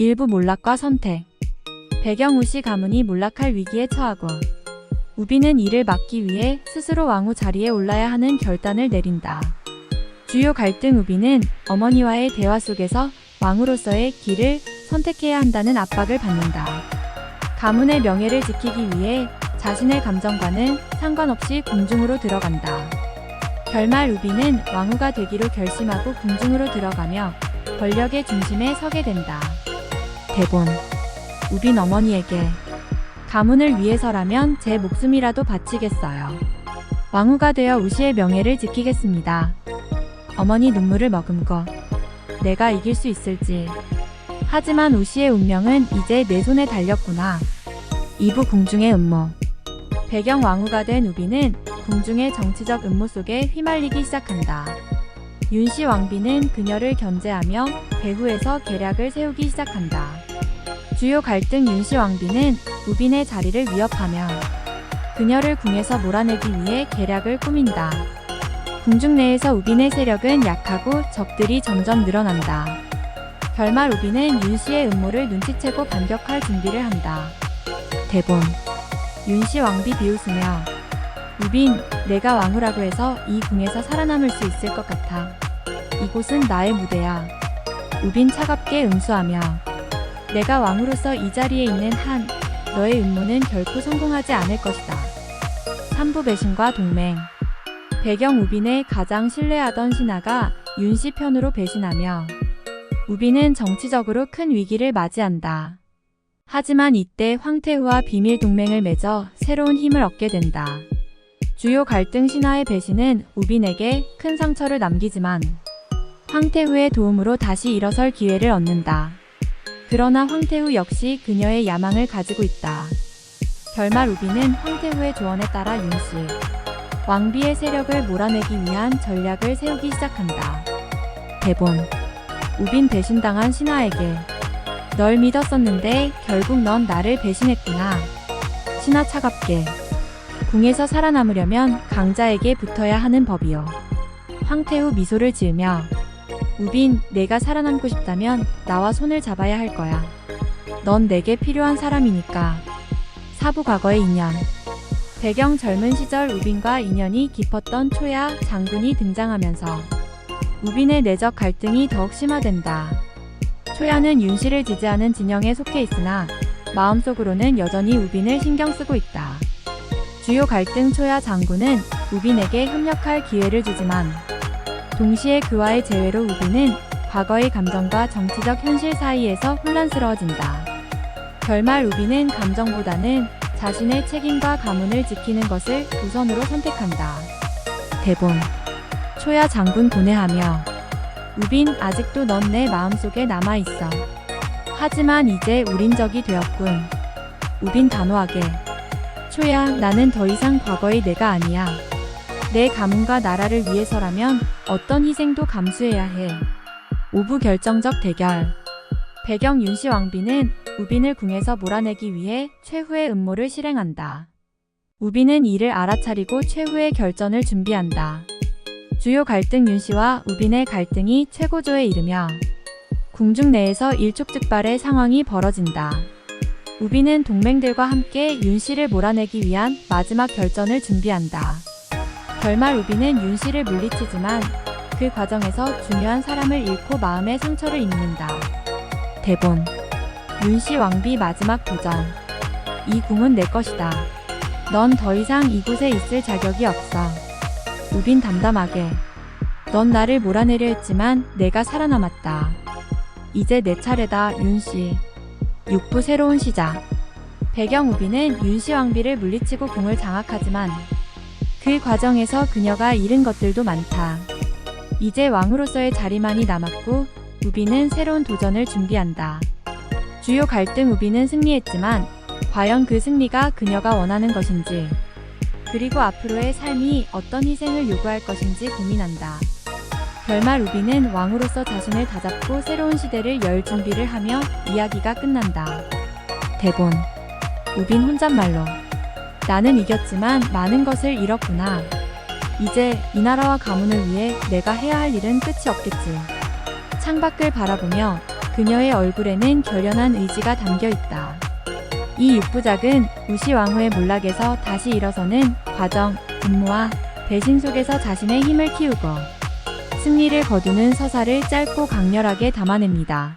일부 몰락과 선택. 배경 우시 가문이 몰락할 위기에 처하고 우비는 이를 막기 위해 스스로 왕후 자리에 올라야 하는 결단을 내린다. 주요 갈등 우비는 어머니와의 대화 속에서 왕으로서의 길을 선택해야 한다는 압박을 받는다. 가문의 명예를 지키기 위해 자신의 감정과는 상관없이 궁중으로 들어간다. 결말 우비는 왕후가 되기로 결심하고 궁중으로 들어가며 권력의 중심에 서게 된다. 대본 우빈 어머니에게 가문을 위해서라면 제 목숨이라도 바치겠어요. 왕후가 되어 우시의 명예를 지키겠습니다. 어머니 눈물을 머금고 내가 이길 수 있을지. 하지만 우시의 운명은 이제 내 손에 달렸구나. 2부 궁중의 음모. 배경 왕후가 된 우비는 궁중의 정치적 음모 속에 휘말리기 시작한다. 윤씨 왕비는 그녀를 견제하며 배후에서 계략을 세우기 시작한다. 주요 갈등 윤씨 왕비는 우빈의 자리를 위협하며 그녀를 궁에서 몰아내기 위해 계략을 꾸민다. 궁중 내에서 우빈의 세력은 약하고 적들이 점점 늘어난다. 결말 우빈은 윤씨의 음모를 눈치채고 반격할 준비를 한다. 대본 윤씨 왕비 비웃으며 우빈, 내가 왕후라고 해서 이 궁에서 살아남을 수 있을 것 같아. 이곳은 나의 무대야. 우빈 차갑게 응수하며 내가 왕으로서 이 자리에 있는 한 너의 음모는 결코 성공하지 않을 것이다. 삼부 배신과 동맹 배경 우빈의 가장 신뢰하던 신하가 윤씨 편으로 배신하며 우빈은 정치적으로 큰 위기를 맞이한다. 하지만 이때 황태후와 비밀 동맹을 맺어 새로운 힘을 얻게 된다. 주요 갈등 신하의 배신은 우빈에게 큰 상처를 남기지만 황태후의 도움으로 다시 일어설 기회를 얻는다. 그러나 황태후 역시 그녀의 야망을 가지고 있다. 결말 우빈은 황태후의 조언에 따라 윤씨, 왕비의 세력을 몰아내기 위한 전략을 세우기 시작한다. 대본 우빈 배신당한 신하에게 널 믿었었는데 결국 넌 나를 배신했구나. 신하 차갑게 궁에서 살아남으려면 강자에게 붙어야 하는 법이요. 황태후 미소를 지으며 우빈, 내가 살아남고 싶다면 나와 손을 잡아야 할 거야. 넌 내게 필요한 사람이니까. 사부 과거의 인연. 배경 젊은 시절 우빈과 인연이 깊었던 초야 장군이 등장하면서 우빈의 내적 갈등이 더욱 심화된다. 초야는 윤씨를 지지하는 진영에 속해 있으나 마음속으로는 여전히 우빈을 신경 쓰고 있다. 주요 갈등 초야 장군은 우빈에게 협력할 기회를 주지만 동시에 그와의 재회로 우빈은 과거의 감정과 정치적 현실 사이에서 혼란스러워진다. 결말 우빈은 감정보다는 자신의 책임과 가문을 지키는 것을 우선으로 선택한다. 대본 초야 장군 고뇌하며 우빈 아직도 넌 내 마음속에 남아있어. 하지만 이제 우린 적이 되었군. 우빈 단호하게 초야 나는 더 이상 과거의 내가 아니야. 내 가문과 나라를 위해서라면 어떤 희생도 감수해야 해. 오부 결정적 대결. 배경 윤씨 왕비는 우빈을 궁에서 몰아내기 위해 최후의 음모를 실행한다. 우빈은 이를 알아차리고 최후의 결전을 준비한다. 주요 갈등 윤씨와 우빈의 갈등이 최고조에 이르며 궁중 내에서 일촉즉발의 상황이 벌어진다. 우빈은 동맹들과 함께 윤씨를 몰아내기 위한 마지막 결전을 준비한다. 결말 우빈은 윤씨를 물리치지만 그 과정에서 중요한 사람을 잃고 마음의 상처를 입는다. 대본 윤씨 왕비 마지막 도전 이 궁은 내 것이다. 넌 더 이상 이곳에 있을 자격이 없어. 우빈 담담하게 넌 나를 몰아내려 했지만 내가 살아남았다. 이제 내 차례다 윤씨. 6부 새로운 시작 배경 우빈은 윤씨 왕비를 물리치고 궁을 장악하지만 그 과정에서 그녀가 잃은 것들도 많다. 이제 왕으로서의 자리만이 남았고 우비는 새로운 도전을 준비한다. 주요 갈등 우비는 승리했지만 과연 그 승리가 그녀가 원하는 것인지 그리고 앞으로의 삶이 어떤 희생을 요구할 것인지 고민한다. 결말 우비는 왕으로서 자신을 다잡고 새로운 시대를 열 준비를 하며 이야기가 끝난다. 대본 우빈 혼잣말로 나는 이겼지만 많은 것을 잃었구나. 이제 이 나라와 가문을 위해 내가 해야 할 일은 끝이 없겠지. 창밖을 바라보며 그녀의 얼굴에는 결연한 의지가 담겨 있다. 이 6부작은 우시 왕후의 몰락에서 다시 일어서는 과정, 분모와 배신 속에서 자신의 힘을 키우고 승리를 거두는 서사를 짧고 강렬하게 담아냅니다.